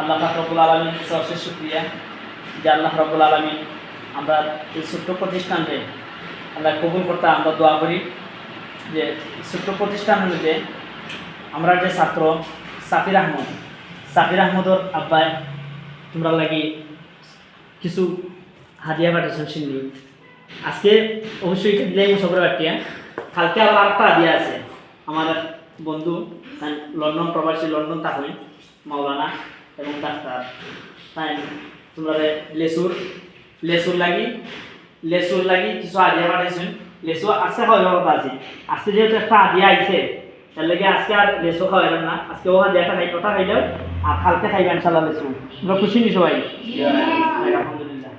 আল্লাহ পাক রব্বুল আলমী সবচেয়ে শুক্রিয়া যে আল্লাহ রব্বুল আলমী আমরা এই ছোট্ট প্রতিষ্ঠানকে আল্লাহ কবুল করতে আমরা দোয়া করি যে ছোট্ট প্রতিষ্ঠানগুলিতে আমরা যে ছাত্র সাফির আহমদ, সাফির আহমদর আব্বাই তোমরা লাগি কিছু হাদিয়া পাঠাইছেন সিন্নি। আজকে অবশ্যই দিলাই সবরে বাটিয়া কালকে আবার আরেকটা হাদিয়া আছে। আমার বন্ধু লন্ডন প্রবাসী, লন্ডন তাহলে মাওলানা। এবং ডাক্তার তাই তোমরা লেসুর লেসুর লাগি লেসুর লাগি কিছু হাদিয়া পাঠাইছেন। লেসু আজকে খাওয়াই কথা আছে আজকে যেহেতু একটা হাদিয়া আইছে তার লাগে আজকে আর লেসু খাওয়াইলাম না। আজকে ও হাদিয়াটা খাই ওটা খাইলেও আর কালকে খাইবে ইনশাল্লাহ লেসু। তোমরা খুশি নি সবাই? আলহামদুলিল্লাহ।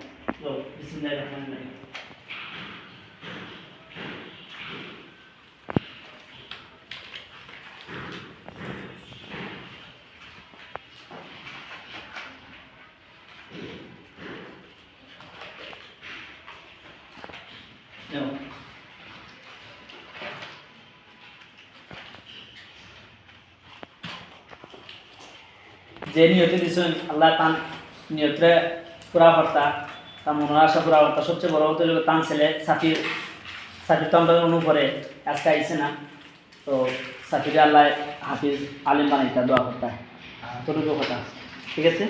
যে নিয়তে দিছেন আল্লাহ তান নিয়তে পুরা কর্তা তার মনের আশা পুরা কর্তা সবচেয়ে বড় হতে হলো তান ছেলে সাফির সাফির তো আমরা অনু আজকে আইসে না। তো সাফিরে আল্লাহ হাফিজ আলিম বানাইতা দোয়া করতা তোর কথা ঠিক আছে?